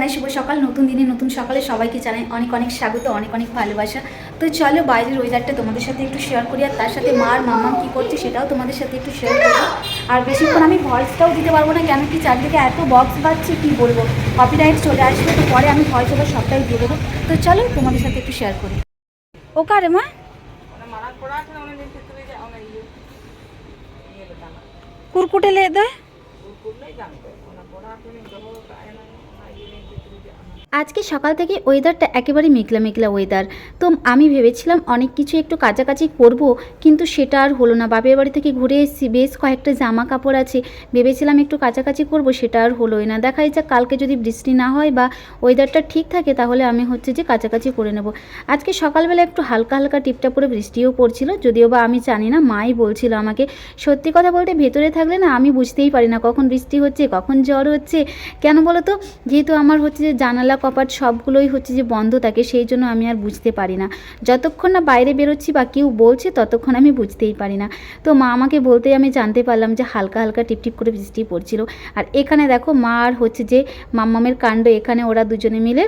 জানাই শুভ সকাল, নতুন দিনে নতুন সকালে সবাইকে জানাই অনেক অনেক স্বাগত, অনেক অনেক ভালোবাসা। তো চলো বাইরের ওয়েদারটা তোমাদের সাথে একটু শেয়ার করি, আর তার সাথে মা আর মাম্মাম কী করছে সেটাও তোমাদের সাথে একটু শেয়ার করব। আর বেশিক্ষণ আমি ভয়েসটাও দিতে পারব না কেন কি চারদিকে এত বক্স বাজছে, কী বলব? কপিরাইট চলে আসবে তো পরে আমি ভয়েস ওভার সবটাই দিয়ে দেবো। তো চলো তোমাদের সাথে একটু শেয়ার করি। ও কারে মা? কুরকুটে লে দেয় Thank you. আজকে সকাল থেকে ওয়েদারটা একেবারে মেঘলা মেঘলা ওয়েদার তো আমি ভেবেছিলাম অনেক কিছু একটু কাছাকাছি করব, কিন্তু সেটা আর হলো না। বাপের বাড়ি থেকে ঘুরে এসেছি, বেশ কয়েকটা জামা কাপড় আছে। ভেবেছিলাম একটু কাছাকাছি করব, সেটা আর হলোই না। দেখাই যাক, কালকে যদি বৃষ্টি না হয় বা ওয়েদারটা ঠিক থাকে, তাহলে আমি হচ্ছে যে কাছাকাছি করে নেব। আজকে সকালবেলা একটু হালকা হালকা টিপটা পরে বৃষ্টিও পড়ছিল, যদিও বা আমি জানি না, মাই বলছিল আমাকে। সত্যি কথা বলতে ভেতরে থাকলে না আমি বুঝতেই পারি না কখন বৃষ্টি হচ্ছে, কখন জ্বর হচ্ছে। কেন বলো তো যেহেতু আমার হচ্ছে যে জানালা কপাট সবগুলোই হচ্ছে যে বন্ধ থাকে, সেই জন্য আমি আর বুঝতে পারি না। যতক্ষণ না বাইরে বেরোচ্ছি বা কেউ বলছে, ততক্ষণ আমি বুঝতেই পারি না। তো মা আমাকে বলতেই আমি জানতে পারলাম যে হালকা হালকা টিপটিপ করে বৃষ্টি পড়ছিল। আর এখানে দেখো মা আর হচ্ছে যে মাম্মামের কাণ্ড, এখানে ওরা দুজনে মিলে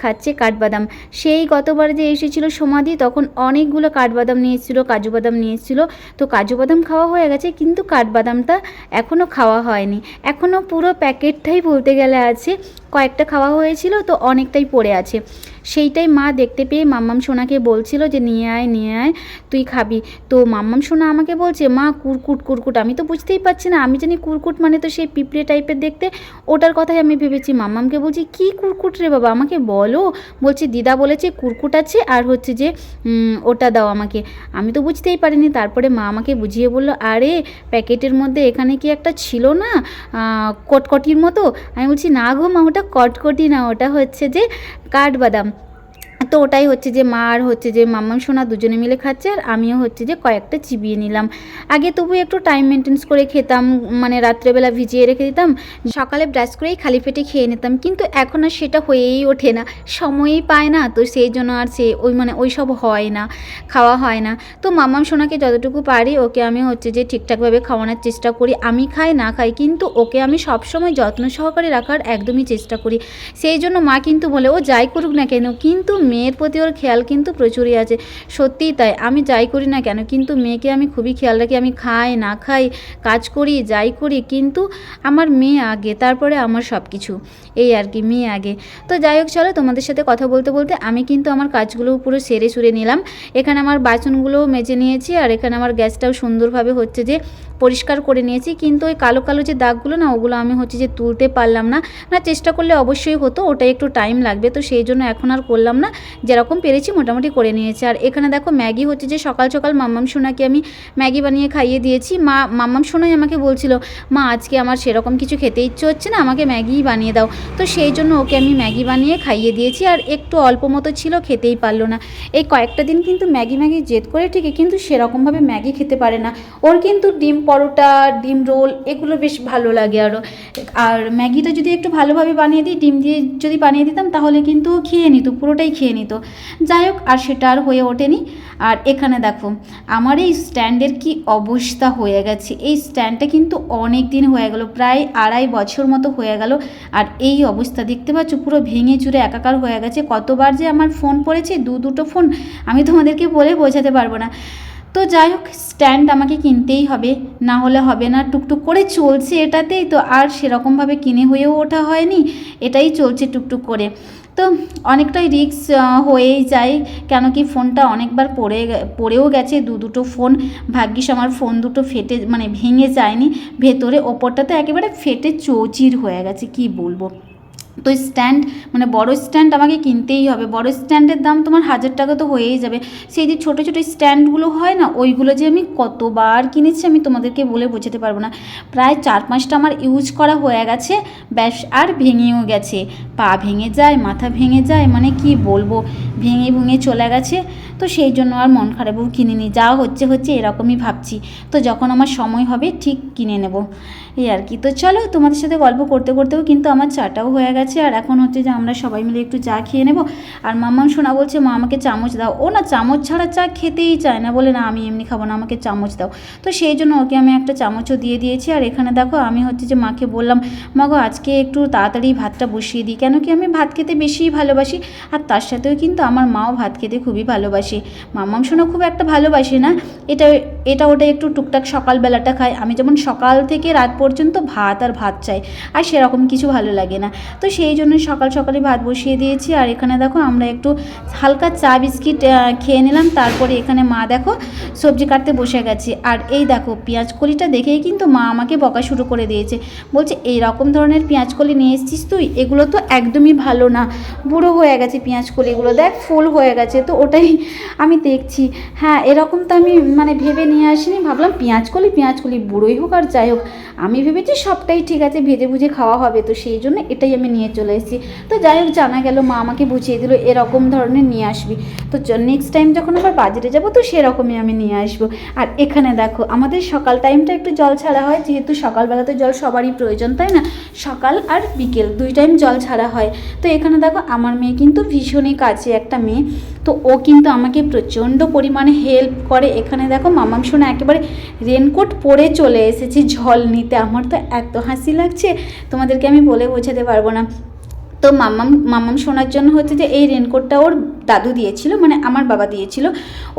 খাচ্ছে কাঠবাদাম। সেই গতবার যে এসেছিল সমাধি, তখন অনেকগুলো কাঠবাদাম নিয়ে এসেছিল, কাজু বাদাম নিয়ে এসেছিল। তো কাজু বাদাম খাওয়া হয়ে গেছে, কিন্তু কাঠবাদামটা এখনও খাওয়া হয়নি। এখনও পুরো প্যাকেটটাই বলতে গেলে আছে। কয়েকটা খাওয়া হয়েছিল তো অনেকটাই পড়ে আছে। সেইটাই মা দেখতে পেয়ে মাম্মাম সোনাকে বলছিল যে, নিয়ে আয় নিয়ে আয়, তুই খাবি। তো মাম্মাম সোনা আমাকে বলছে, মা, কুরকুট কুরকুট। আমি তো বুঝতেই পারছি না, আমি জানি কুরকুট মানে তো সেই পিঁপড়ে টাইপের দেখতে, ওটার কথাই আমি ভেবেছি। মাম্মামকে বলছি, কি কুরকুট রে বাবা, আমাকে বলো। বলছি, দিদা বলেছে কুরকুট আছে, আর হচ্ছে যে ওটা দাও আমাকে। আমি তো বুঝতেই পারিনি, তারপরে মা আমাকে বুঝিয়ে বলল, আরে, প্যাকেটের মধ্যে এখানে কি একটা ছিল না কটকটির মতো? আমি বলছি, না গো মা, ওটা কটকটি না, ওটা হচ্ছে যে কাঠবাদাম। তো ওটাই হচ্ছে যে মা আর হচ্ছে যে মাম্মাম সোনা দুজনে মিলে খাচ্ছে আর আমিও হচ্ছে যে কয়েকটা চিবিয়ে নিলাম। আগে তবু একটু টাইম মেনটেন্স করে খেতাম মানে রাত্রেবেলা ভিজিয়ে রেখে দিতাম। সকালে ব্রাশ করেই খালি পেটে খেয়ে নিতাম, কিন্তু এখন আর সেটা হয়েই ওঠে না। সময়ই পায় না, তো সেই জন্য আর সে ওই মানে ওই সব হয় না, খাওয়া হয় না। তো মাম্মাম সোনাকে যতটুকু পারি ওকে আমি হচ্ছে যে ঠিকঠাকভাবে খাওয়ানোর চেষ্টা করি। আমি খাই, না খাই, কিন্তু ওকে আমি সবসময় যত্ন সহকারে রাখার একদমই চেষ্টা করি। সেই জন্য মা কিন্তু বলে, ও যাই করুক না কেন, কিন্তু মেয়ের প্রতি ওর খেয়াল কিন্তু প্রচুরই আছে। সত্যিই তাই, আমি যাই করি না কেন, কিন্তু মেয়েকে আমি খুবই খেয়াল রাখি, আমি খাই, না খাই, কাজ করি, যাই করি, কিন্তু আমার মেয়ে আগে, তারপরে আমার সব কিছু এই আর কি, মেয়ে আগে। তো যাই হোক, চলো তোমাদের সাথে কথা বলতে বলতে আমি কিন্তু আমার কাজগুলো পুরো সেরে সুরে নিলাম। এখানে আমার বাসনগুলোও মেজে নিয়েছি, আর এখানে আমার গ্যাসটাও সুন্দরভাবে হচ্ছে যে পরিষ্কার করে নিয়েছি, কিন্তু ওই কালো কালো যে দাগগুলো না, ওগুলো আমি হচ্ছে যে তুলতে পারলাম না। না, চেষ্টা করলে অবশ্যই হতো ওটা একটু টাইম লাগবে, তো সেই জন্য এখন আর করলাম না। যেরকম পেরেছি মোটামুটি করে নিয়েছি। আর এখানে দেখো ম্যাগি হচ্ছে যে সকাল সকাল মাম্মাম সোনাকে আমি ম্যাগি বানিয়ে খাইয়ে দিয়েছি। মা, মাম্মাম সোনাই আমাকে বলছিল, মা, আজকে আমার সেরকম কিছু খেতে ইচ্ছে হচ্ছে না, আমাকে ম্যাগিই বানিয়ে দাও। তো সেই জন্য ওকে আমি ম্যাগি বানিয়ে খাইয়ে দিয়েছি। আর একটু অল্প মতো ছিল, খেতেই পারল না। এই কয়েকটা দিন কিন্তু ম্যাগি ম্যাগি জেদ করে ঠিকই, কিন্তু সেরকমভাবে ম্যাগি খেতে পারে না। ওর কিন্তু ডিম পরোটা, ডিম রোল এগুলো বেশ ভালো লাগে আরও আর ম্যাগিটা যদি একটু ভালোভাবে বানিয়ে দিই, ডিম দিয়ে যদি বানিয়ে দিতাম, তাহলে কিন্তু খেয়ে নিত, পুরোটাই খেয়ে নিত। যাই হোক, আর সেটা আর হয়ে ওঠেনি। আর এখানে দেখো, আমার এই স্ট্যান্ডের কি অবস্থা হয়ে গেছে। এই স্ট্যান্ডটা কিন্তু অনেক দিন হয়ে গেল, প্রায় আড়াই বছর মতো হয়ে গেল। আর এই অবস্থা দেখতে পাচ্ছ, পুরো ভেঙে চুরে একাকার হয়ে গেছে। কতবার যে আমার ফোন পড়েছে, দু দুটো ফোন, আমি তোমাদেরকে বলে বোঝাতে পারব না। তো যাই হোক স্ট্যান্ড আমাকে কিনতেই হবে, না হলে হবে না। টুকটুক করে চলছে এটাতেই তো, আর সেরকমভাবে কিনে হয়েও ওঠা হয়নি, এটাই চলছে টুকটুক করে। তো অনেকটাই রিক্স হয়েই যায়, কেন কি ফোনটা অনেকবার পড়ে পড়েও গেছে, দু দুটো ফোন। ভাগ্যিস আমার ফোন দুটো ফেটে মানে ভেঙে যায়নি, ভেতরে ওপরটাতে একেবারে ফেটে চৌচির হয়ে গেছে, কি বলব। তো স্ট্যান্ড মানে বড় স্ট্যান্ড আমাকে কিনতেই হবে। বড় স্ট্যান্ডের দাম তোমার হাজার টাকা তো হয়েই যাবে। সেই যে ছোটো ছোটো স্ট্যান্ডগুলো হয় না, ওইগুলো যে আমি কতবার কিনেছি আমি তোমাদেরকে বলে বোঝাতে পারব না। প্রায় চার পাঁচটা আমার ইউজ করা হয়ে গেছে, ব্যাস আর ভেঙেও গেছে। পা ভেঙে যায়, মাথা ভেঙে যায় মানে কি বলব? ভেঙে ভুঙে চলে গেছে। তো সেই জন্য আর মন খারাপও কিনিনি যা হচ্ছে হচ্ছে এরকমই ভাবছি। তো যখন আমার সময় হবে ঠিক কিনে নেব। এই আর কি। তো চলো তোমাদের সাথে গল্প করতে করতেও কিন্তু আমার চাটাও হয়ে গেছে। আর এখন হচ্ছে যে আমরা সবাই মিলে একটু চা খেয়ে নেব। আর মাম্মাম শোনা বলছে, মা, আমাকে চামচ দাও। ও না, চামচ ছাড়া চা খেতেই চায় না। বলে, না, আমি এমনি খাব না, আমাকে চামচ দাও। তো সেই জন্য ওকে আমি একটা চামচও দিয়ে দিয়েছি। আর এখানে দেখো আমি হচ্ছে যে মাকে বললাম, মা গো, আজকে একটু তাড়াতাড়ি ভাতটা বসিয়ে দিই। কেন কি আমি ভাত খেতে বেশিই ভালোবাসি। আর তার সাথেও কিন্তু আমার মাও ভাত খেতে খুবই ভালোবাসে। মাম্মাম শোনা খুব একটা ভালোবাসে না। এটা এটা ওটা একটু টুকটাক সকালবেলাটা খায়। আমি যেমন সকাল থেকে রাত পর্যন্ত ভাত আর ভাত চাই, আর সেরকম কিছু ভালো লাগে না। তো সেই জন্য সকাল সকালে ভাত বসিয়ে দিয়েছি। আর এখানে দেখো আমরা একটু হালকা চা বিস্কিট খেয়ে নিলাম। তারপরে এখানে মা দেখো সবজি কাটতে বসে গেছে। আর এই দেখো পেঁয়াজ কলিটা দেখেই কিন্তু মা আমাকে বকা শুরু করে দিয়েছে। বলছে এই রকম ধরনের পেঁয়াজ কলি নিয়ে এসেছিস তুই? এগুলো তো একদমই ভালো না। বুড়ো হয়ে গেছে পেঁয়াজ কলিগুলো। দেখ ফুল হয়ে গেছে, তো ওটাই আমি দেখছি। হ্যাঁ এরকম তো আমি মানে ভেবে নিয়ে আসিনি, ভাবলাম পেঁয়াজ কলি পেঁয়াজ কলি বুড়োই হোক আর যাই হোক। আমি ভেবেছি সবটাই ঠিক আছে, ভেজে ভুজে খাওয়া হবে, তো সেই জন্য এটাই আমি নিয়ে চলে এসেছি। তো যাই হোক, জানা গেল মা আমাকে বুঝিয়ে দিল, এরকম ধরনের নিয়ে আসবি। তো নেক্সট টাইম যখন আবার বাজারে যাব, তো সেরকমই আমি নিয়ে আসব। আর এখানে দেখো, আমাদের সকাল টাইমটা একটু জল ছাড়া হয়, যেহেতু সকালবেলাতে জল সবারই প্রয়োজন, তাই না? সকাল আর বিকেল, দুই টাইম জল ছাড়া হয়। তো এখানে দেখো, আমার মেয়ে কিন্তু ভীষণই কাছে একটা মেয়ে, তো ও কিন্তু আমাকে প্রচণ্ড পরিমাণে হেল্প করে। এখানে দেখো মামাম শোনা একেবারে রেনকোট পরে চলে এসেছি ঝল নিতে। আমার তো এত হাসি লাগছে, তোমাদেরকে আমি বলে বোঝাতে পারব না। তো মামাম মামাম শোনার জন্য হচ্ছে যে এই রেনকোটটা ওর দাদু দিয়েছিল মানে আমার বাবা দিয়েছিল।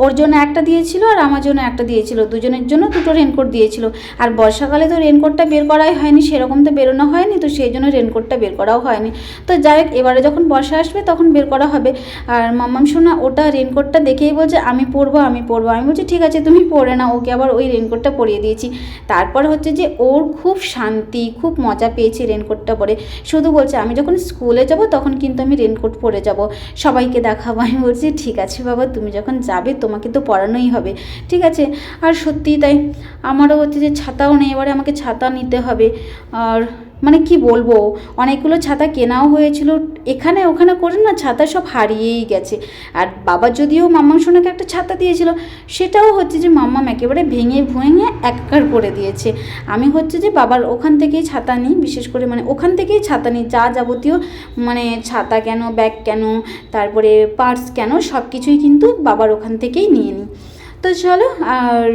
ওর জন্য একটা দিয়েছিল আর আমার জন্য একটা দিয়েছিল। দুজনের জন্য দুটো রেনকোট দিয়েছিল। আর বর্ষাকালে তো রেনকোটটা বের করাই হয়নি, সেরকম তো বেরোনো হয়নি, তো সেই জন্য রেনকোটটা বের করাও হয়নি। তো যাই হোক, এবারে যখন বর্ষা আসবে তখন বের করা হবে। আর মাম্মাম শোনা ওটা রেনকোটটা দেখেই বলছে, আমি পরবো আমি পরবো। আমি বলছি, ঠিক আছে, তুমি পরে না ওকে আবার ওই রেনকোটটা পরিয়ে দিয়েছি। তারপর হচ্ছে যে ওর খুব শান্তি, খুব মজা পেয়েছি রেনকোটটা পরে। শুধু বলছে, আমি যখন স্কুলে যাব তখন কিন্তু আমি রেনকোট পরে যাব। সবাইকে দেখাবো। আমি বলছি ঠিক আছে বাবা, তুমি যখন যাবে তোমাকে তো পড়ানোই হবে, ঠিক আছে? আর সত্যিই তাই, আমারও হচ্ছে যে ছাতাও নেই, এবারে আমাকে ছাতা নিতে হবে। আর মানে কি বলব? অনেকগুলো ছাতা কেনাও হয়েছিল। এখানে ওখানে করে না, ছাতা সব হারিয়েই গেছে। আর বাবা যদিও মাম্মাম সোনাকে একটা ছাতা দিয়েছিল, সেটাও হচ্ছে যে মাম্মাম একেবারে ভেঙে ভুঙে একাকার করে দিয়েছে। আমি হচ্ছে যে বাবার ওখান থেকেই ছাতা নিই, বিশেষ করে মানে ওখান থেকেই ছাতা নিই। যা যাবতীয় মানে ছাতা কেন, ব্যাগ কেন, তারপরে পার্স কেন সব কিছুই কিন্তু বাবার ওখান থেকেই নিয়ে নিই। তো চলো, আর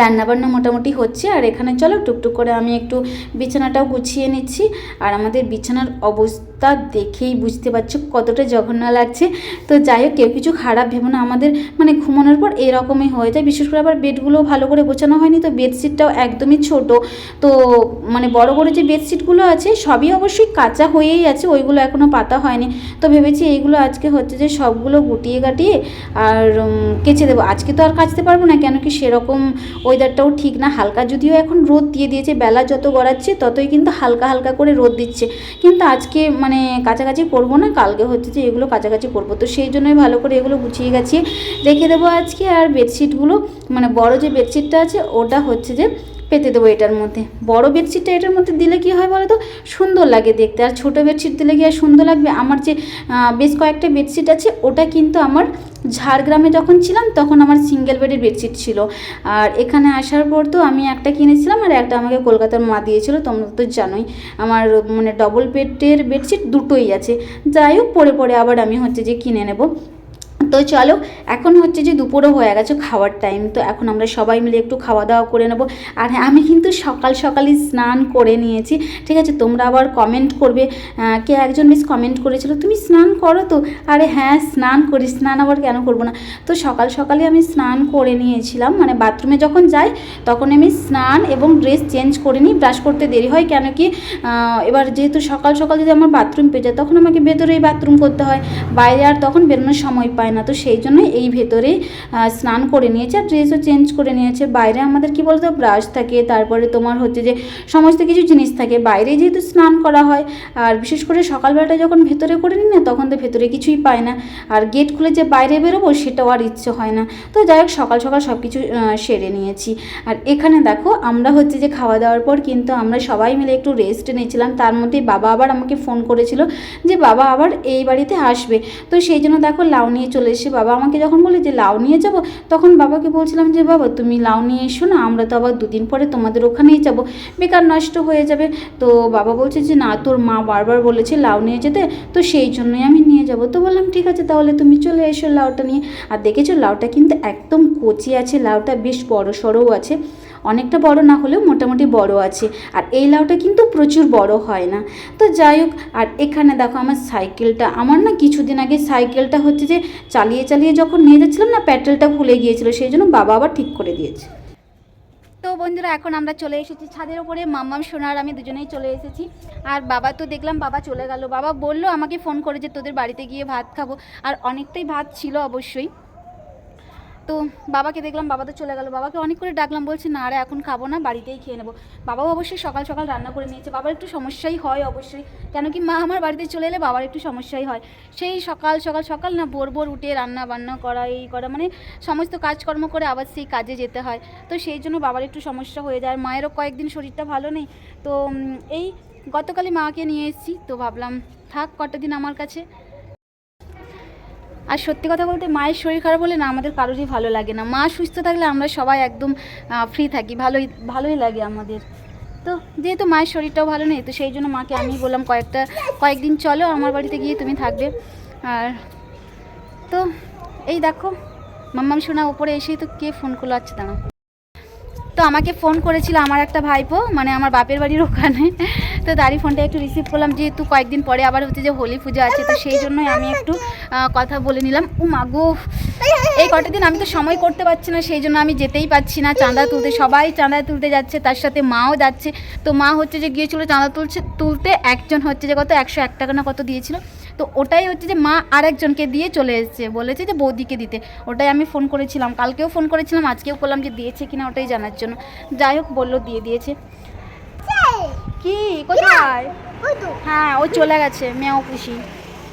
রান্নাবান্না মোটামুটি হচ্ছে, আর এখানে চলো টুকটুক করে আমি একটু বিছানাটাও গুছিয়ে নিচ্ছি। আর আমাদের বিছানার অবস্থা দেখেই বুঝতে পারছ কতটা জঘন্য লাগছে। তো যাই হোক, কেউ কিছু খারাপ ভেবো না আমাদের মানে ঘুমানোর পর এরকমই হয়ে যায়। বিশেষ করে আবার বেডগুলো ভালো করে গোছানো হয়নি তো বেডশিটটাও একদমই ছোট। তো মানে বড় বড় যে বেডশিটগুলো আছে, সবই অবশ্যই কাঁচা হয়েই আছে, ওইগুলো এখনও পাতা হয়নি। তো ভেবেছি এইগুলো আজকে হচ্ছে যে সবগুলো গুটিয়ে গাটিয়ে আর কেচে দেবো। আজকে তো আর কাচতে পারব না, কেন কি সেরকম ওয়েদারটাও ঠিক না। হালকা যদিও এখন রোদ দিয়ে দিয়েছে, বেলা যত গড়াচ্ছে ততই কিন্তু হালকা হালকা করে রোদ দিচ্ছে। কিন্তু আজকে মানে কাছাকাছি করব না, কালকে হচ্ছে যে এগুলো কাছাকাছি করব। তো সেই জন্যই ভালো করে এগুলো গুছিয়ে গেছি। রেখে দেবো আজকে আর বেডশিটগুলো মানে বড় যে বেডশিটটা আছে, ওটা হচ্ছে যে পেতে দেবো এটার মধ্যে। বড় বেডশিটটা এটার মধ্যে দিলে কি হয় বলো তো সুন্দর লাগে দেখতে। আর ছোটো বেডশিট দিলে কি আর সুন্দর লাগবে? আমার যে বেশ কয়েকটা বেডশিট আছে, ওটা কিন্তু আমার ঝাড়গ্রামে যখন ছিলাম, তখন আমার সিঙ্গেল বেডের বেডশিট ছিল। আর এখানে আসার পর তো আমি একটা কিনেছিলাম, আর একটা আমাকে কলকাতার মা দিয়েছিল, তোমরা তো জানোই। আমার মানে ডবল বেডের বেডশিট দুটোই আছে। যাই হোক, পরে পরে আবার আমি হচ্ছে যে কিনে নেব। তো চলো, এখন হচ্ছে যে দুপুরও হয়ে গেছে খাওয়ার টাইম তো এখন আমরা সবাই মিলে একটু খাওয়া দাওয়া করে নেব। আর হ্যাঁ আমি কিন্তু সকাল সকালই স্নান করে নিয়েছি, ঠিক আছে? তোমরা আবার কমেন্ট করবে কে একজন মিস কমেন্ট করেছিল, তুমি স্নান করো তো? আরে হ্যাঁ স্নান করি, স্নান আবার কেন করব না? তো সকাল সকালে আমি স্নান করে নিয়েছিলাম মানে বাথরুমে যখন যাই, তখন আমি স্নান এবং ড্রেস চেঞ্জ করে নিই ব্রাশ করতে দেরি হয়, কেন কি এবার যেহেতু সকাল সকাল যদি আমার বাথরুম পেয়ে যায়, তখন আমাকে ভেতরেই বাথরুম করতে হয়, বাইরে আর তখন বেরোনোর সময় পায় না। না তো সেই জন্যই এই ভেতরে স্নান করে নিয়েছে আর ড্রেসও চেঞ্জ করে নিয়েছে। বাইরে আমাদের কি বলতো ব্রাশ থাকে, তারপরে তোমার হচ্ছে যে সমস্ত কিছু জিনিস থাকে। বাইরে যেহেতু স্নান করা হয়, আর বিশেষ করে সকালবেলাটা যখন ভেতরে করে নিই না, তখন তো ভেতরে কিছুই পায় না। আর গেট খুলে যে বাইরে বেরোবো, সেটাও আর ইচ্ছে হয় না। তো যাই হোক, সকাল সকাল সব কিছু সেরে নিয়েছি। আর এখানে দেখো, আমরা হচ্ছে যে খাওয়া দাওয়ার পর কিন্তু আমরা সবাই মিলে একটু রেস্ট নিয়েছিলাম। তার মধ্যে বাবা আবার আমাকে ফোন করেছিল যে, বাবা আবার এই বাড়িতে আসবে। তো সেই জন্য দেখো, লাউ নিয়ে চলে এসে বাবা আমাকে যখন বলে যে লাউ নিয়ে যাব, তখন বাবাকে বলছিলাম যে বাবা তুমি লাউ নিয়ে এসো না, আমরা তো আবার দুদিন পরে তোমাদের ওখানেই যাব। বেকার নষ্ট হয়ে যাবে। তো বাবা বলছে যে না, তোর মা বারবার বলেছে লাউ নিয়ে যেতে, তো সেই জন্যই আমি নিয়ে যাব। তো বললাম, ঠিক আছে, তাহলে তুমি চলে এসো লাউটা নিয়ে। আর দেখেছ, লাউটা কিন্তু একদম কচি আছে, লাউটা বেশ বড় সড়ও আছে। অনেকটা বড় না হলেও মোটামুটি বড় আছে। আর এই লাউটা কিন্তু প্রচুর বড় হয় না। তো যাই হোক, আর এখানে দেখো আমার সাইকেলটা। আমার না কিছুদিন আগে সাইকেলটা হচ্ছে যে চালিয়ে চালিয়ে যখন নিয়ে যাচ্ছিলাম না প্যাটেলটা খুলে গিয়েছিল, সেই জন্য বাবা আবার ঠিক করে দিয়েছে। তো বন্ধুরা, এখন আমরা চলে এসেছি ছাদের ওপরে মাম্মাম সোনার আমি দুজনেই চলে এসেছি। আর বাবা তো দেখলাম বাবা চলে গেল। বাবা বলল আমাকে ফোন করে যে তোদের বাড়িতে গিয়ে ভাত খাব। আর অনেকটাই ভাত ছিল অবশ্যই। তো বাবাকে দেখলাম বাবা তো চলে গেল। বাবাকে অনেক করে ডাকলাম, বলছে, না আরে এখন খাব না, বাড়িতেই খেয়ে নেব। বাবাও অবশ্যই সকাল সকাল রান্না করে নিয়েছে। বাবার একটু সমস্যাই হয় অবশ্যই, কেন কি মা আমার বাড়িতে চলে এলে বাবার একটু সমস্যাই হয়। সেই সকাল সকাল সকাল না ভোর ভোর উঠে রান্না বান্না করা, এই করা মানে সমস্ত কাজকর্ম করে আবার সেই কাজে যেতে হয়। তো সেই জন্য বাবার একটু সমস্যা হয়ে যায়। মায়েরও কয়েকদিন শরীরটা ভালো নেই। তো এই গতকালই মাকে নিয়ে এসেছি। তো ভাবলাম, থাক, কটা দিন আমার কাছে। আর সত্যি কথা বলতে মায়ের শরীর খারাপ হলে না আমাদের কারোরই ভালো লাগে না। মা সুস্থ থাকলে আমরা সবাই একদম ফ্রি থাকি। ভালোই ভালোই লাগে আমাদের। তো যেহেতু মায়ের শরীরটাও ভালো নেই, তো সেই জন্য মাকে আমি বললাম কয়েকটা, কয়েকদিন চলো আমার বাড়িতে গিয়ে তুমি থাকবে। আর তো এই দেখো, মাম্মাম শোনা ওপরে এসেই তো কে ফোন করল? আচ্ছা দাঁড়া আমাকে ফোন করেছিল আমার একটা ভাইপো মানে আমার বাপের বাড়ির ওখানে। তো দাঁড়ি ফোনটা একটু রিসিভ করলাম, যেহেতু কয়েকদিন পরে আবার হচ্ছে যে হোলি পুজো আছে, তো সেই জন্যই আমি একটু কথা বলে নিলাম। ও মাগো এই কটা দিন আমি তো সময় করতে পারছি না, সেই জন্য আমি যেতেই পারছি না। চাঁদা তুলতে, সবাই চাঁদা তুলতে যাচ্ছে, তার সাথে মাও যাচ্ছে। তো মা হচ্ছে যে গিয়েছিল চাঁদা তুলছে, তুলতে একজন হচ্ছে যে কত, একশো এক টাকা না কত দিয়েছিল। তো ওটাই হচ্ছে যে মা আরেকজনকে দিয়ে চলে এসেছে বলেছে যে বৌদিকে দিতে। ওটাই আমি ফোন করেছিলাম কালকেও ফোন করেছিলাম আজকেও করলাম যে দিয়েছে কিনা ওটাই জানার জন্য। যাই হোক বলল দিয়ে দিয়েছে। কি? কোথায়? হ্যাঁ ও চলে গেছে মেয়েও খুশি।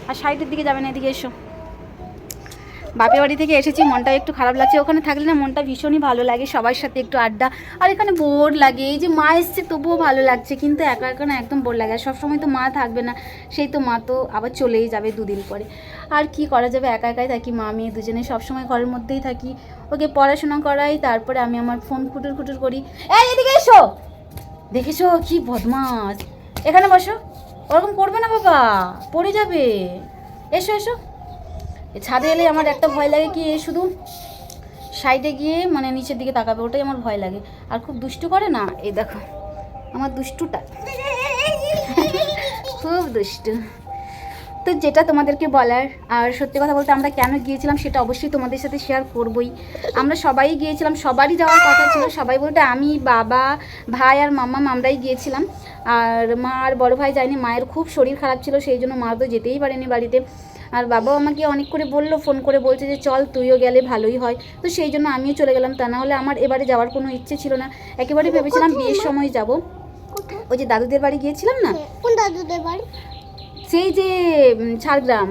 আর সাইডের দিকে যাবে না এদিকে এসো। বাপের বাড়ি থেকে এসেছি, মনটা একটু খারাপ লাগছে। ওখানে থাকলে না মনটা ভীষণই ভালো লাগে, সবার সাথে একটু আড্ডা। আর এখানে বোর লাগে, এই যে মা এসছে তবুও ভালো লাগছে, কিন্তু একা একা না একদম বোর লাগে। আর সবসময় তো মা থাকবে না, সেই তো মা তো আবার চলেই যাবে দুদিন পরে। আর কি করা যাবে, একা একাই থাকি, মা মেয়ে দুজনে সবসময় ঘরের মধ্যেই থাকি। ওকে পড়াশোনা করাই, তারপরে আমি আমার ফোন খুটুর খুটুর করি। এদিকে এসো! দেখেছ কি বদমাস। এখানে বসো। ওরকম করবে না বাবা, পড়ে যাবে। এসো এসো। ছাদে এলে আমার একটা ভয় লাগে কি, এ শুধু সাইডে গিয়ে মানে নিচের দিকে তাকাবে, ওটাই আমার ভয় লাগে। আর খুব দুষ্টু করে না, এই দেখো, আমার দুষ্টুটা। খুব দুষ্টু। তো যেটা তোমাদেরকে বলার, আর সত্যি কথা বলতে আমরা কেন গিয়েছিলাম সেটা অবশ্যই তোমাদের সাথে শেয়ার করবই। আমরা সবাই গিয়েছিলাম, সবারই যাওয়ার কথা ছিল, সবাই বলতে আমি, বাবা, ভাই আর মাম্মাম আমরাই গিয়েছিলাম। আর মা আর বড় ভাই যায়নি, মায়ের খুব শরীর খারাপ ছিল, সেই জন্য মা তো যেতেই পারেনি বাড়িতে। আর বাবাও আমাকে অনেক করে বলল ফোন করে বলছে যে চল তুইও গেলে ভালোই হয়। তো সেই জন্য আমিও চলে গেলাম। তা না হলে আমার এবারে যাওয়ার কোনো ইচ্ছে ছিল না। একেবারে ভেবেছিলাম বিয়ের সময় যাব। ওই যে দাদুদের বাড়ি গিয়েছিলাম না? কোন দাদুদের বাড়ি? সেই যে ঝাড়গ্রাম।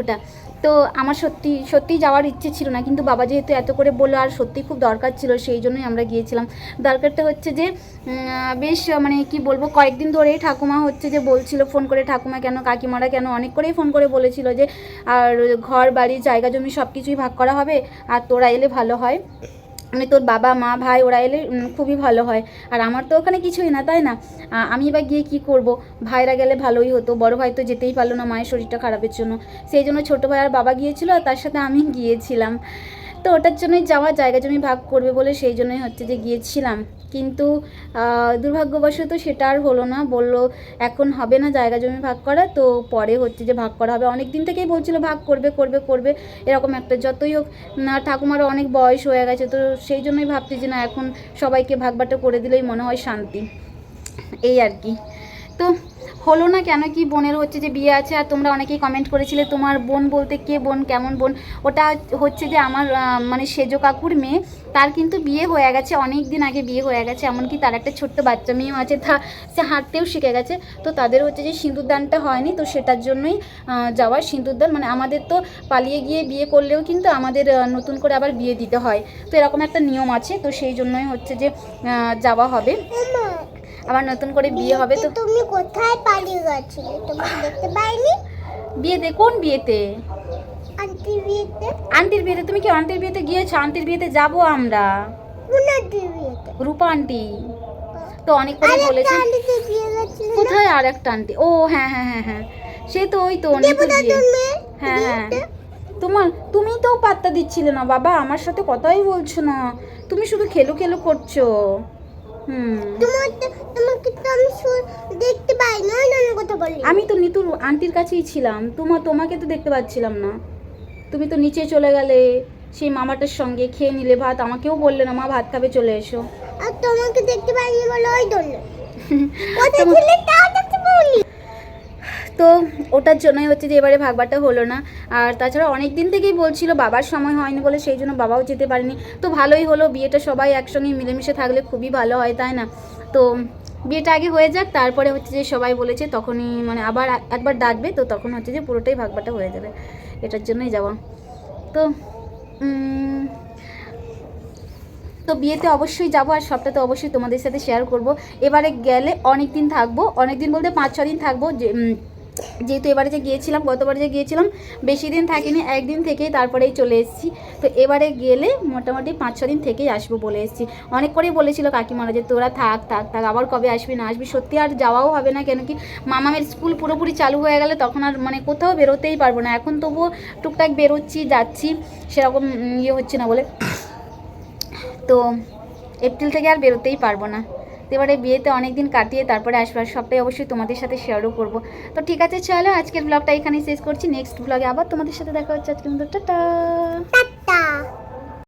ওটা। তো আমার সত্যি, সত্যিই যাওয়ার ইচ্ছে ছিল না। কিন্তু বাবা যেহেতু এত করে বলল, আর সত্যি খুব দরকার ছিল, সেই জন্যই আমরা গিয়েছিলাম। দরকারটা হচ্ছে যে বেশ মানে কি বলব, কয়েকদিন ধরেই ঠাকুমা হচ্ছে যে বলছিল, ফোন করে ঠাকুমা কেন, কাকিমারা কেন, অনেক করেই ফোন করে বলেছিল যে, আর ঘর, বাড়ি, জায়গা, জমি সব কিছুই ভাগ করা হবে, আর তোরা এলে ভালো হয়। মানে তোর বাবা, মা, ভাই, ওরা এলে খুবই ভালো হয়। আর আমার তো ওখানে কিছুই না, তাই না? আমি এবার গিয়ে কি করব? ভাইরা গেলে ভালোই হতো, বড় ভাই তো যেতেই পারল না মায়ের শরীরটা খারাপের জন্য। সেই জন্য ছোটো ভাই আর বাবা গিয়েছিল, আর তার সাথে আমি গিয়েছিলাম। তো ওটার জন্যই যাওয়া জায়গা জমি ভাগ করবে বলে সেই জন্যই হচ্ছে যে গিয়েছিলাম। কিন্তু দুর্ভাগ্যবশত সেটা আর হলো না। বলল, এখন হবে না জায়গা জমি ভাগ করা। তো পরে হচ্ছে যে ভাগ করা হবে। অনেক দিন থেকেই বলছিল, ভাগ করবে করবে করবে। এরকম একটা যতই হোক, না, ঠাকুমারও অনেক বয়স হয়ে গেছে। তো সেই জন্যই ভাবছি যে, না, এখন সবাইকে ভাগ বাটা করে দিলেই মনে হয় শান্তি। এই আর কি। তো হলো না কেন? কি বোনের হচ্ছে যে বিয়ে আছে? আর তোমরা অনেকেই কমেন্ট করেছিলে তোমার বোন বলতে কে বোন, কেমন বোন? ওটা হচ্ছে যে আমার মানে সেজো কাকুর মেয়ে। তার কিন্তু বিয়ে হয়ে গেছে, অনেক দিন আগে বিয়ে হয়ে গেছে। এমনকি তার একটা ছোট্ট বাচ্চা মেয়েও আছে, তা সে হাঁটতেও শিখে গেছে। তো তাদের হচ্ছে যে সিঁদুরদানটা হয়নি, তো সেটার জন্যই যাওয়ার সিঁদুরদান মানে আমাদের তো পালিয়ে গিয়ে বিয়ে করলেও কিন্তু আমাদের নতুন করে আবার বিয়ে দিতে হয়। তো এরকম একটা নিয়ম আছে, তো সেই জন্যই হচ্ছে যে যাওয়া হবে। আবার নতুন করে বিয়ে হবে তো তুমি কোথায় পালিয়ে গেছিলে? তোমাকে দেখতে পাইনি? বিয়েতে কোন বিয়েতে? আন্টি বিয়েতে। আন্টির বিয়েতে? তুমি কি আন্টির বিয়েতে গিয়েছো? আন্টির বিয়েতে যাব আমরা। কোন বিয়েতে। রূপা আন্টি। তো অনেক করে বলেছে কোথায় আর একটা আন্টি? ও হ্যাঁ হ্যাঁ হ্যাঁ হ্যাঁ। সে তো ওই তো নিতুর বিয়ে। হ্যাঁ হ্যাঁ। তোমার তুমি তো পাত্তা দিচ্ছিলে না বাবা। আমার সাথে কথাই বলছো না। তুমি শুধু খেলো খেলো করছ। আমি তো নিতুর আন্টির কাছেই ছিলাম। তোমা তোমাকে তো দেখতে পাচ্ছিলাম না। তুমি তো নিচে চলে গেলে সেই মামাটার সঙ্গে খেয়ে নিলে ভাত আমাকেও বললে না মা ভাত খাবে চলে এসো। আর তোমাকে দেখতে পাইনি বলে ওই জন্য কোথায় তোমার- ছিলে তাও দেখতে পাইনি তো ওটার জন্যই হচ্ছে যে এবারে ভাগবাটা হলো না। আর তাছাড়া অনেক দিন থেকেই বলছিল বাবার সময় হয়নি বলে সেই জন্য বাবাও যেতে পারেনি। তো ভালোই হলো, বিয়েটা সবাই একসঙ্গে মিলেমিশে থাকলে খুবই ভালো হয়, তাই না? তো বিয়েটা আগে হয়ে যাক, তারপরে হচ্ছে যে সবাই বলেছে তখনই মানে আবার একবার ডাকবে, তো তখন হচ্ছে যে পুরোটাই ভাগবাটা হয়ে যাবে। এটার জন্যই যাওয়া। তো তো বিয়েতে অবশ্যই যাব আর সবটা তো অবশ্যই তোমাদের সাথে শেয়ার করব। এবারে গেলে অনেক দিন থাকব অনেক দিন বলতে পাঁচ ছ দিন থাকব যে যেহেতু এবারে যে গিয়েছিলাম, গতবারে যে গিয়েছিলাম, বেশি দিন থাকিনি, একদিন থেকেই তারপরেই চলে এসেছি। তো এবারে গেলে মোটামুটি পাঁচ ছ দিন থেকেই আসব বলে এসেছি। অনেক করেই বলেছিল কাকিমারা যে তোরা থাক থাক থাক, আবার কবে আসবি, না আসবি, সত্যি আর যাওয়াও হবে না কেন কি, মামামের স্কুল পুরোপুরি চালু হয়ে গেলে তখন আর মানে কোথাও বেরোতেই পারব না। এখন তবুও টুকটাক বেরোচ্ছি, যাচ্ছি, সেরকম ইয়ে হচ্ছে না বলে। তো এপ্রিল থেকে আর বেরোতেই পারব না। এবারে বিয়েতে অনেক দিন কাটিয়ে তারপরে আসব আর সবটাই অবশ্যই তোমাদের সাথে শেয়ারও করব। তো ঠিক আছে, চলো আজকের ব্লগটা এখানে শেষ করছি। নেক্সট ব্লগে আবার তোমাদের সাথে দেখা হচ্ছে আজকে টাটা!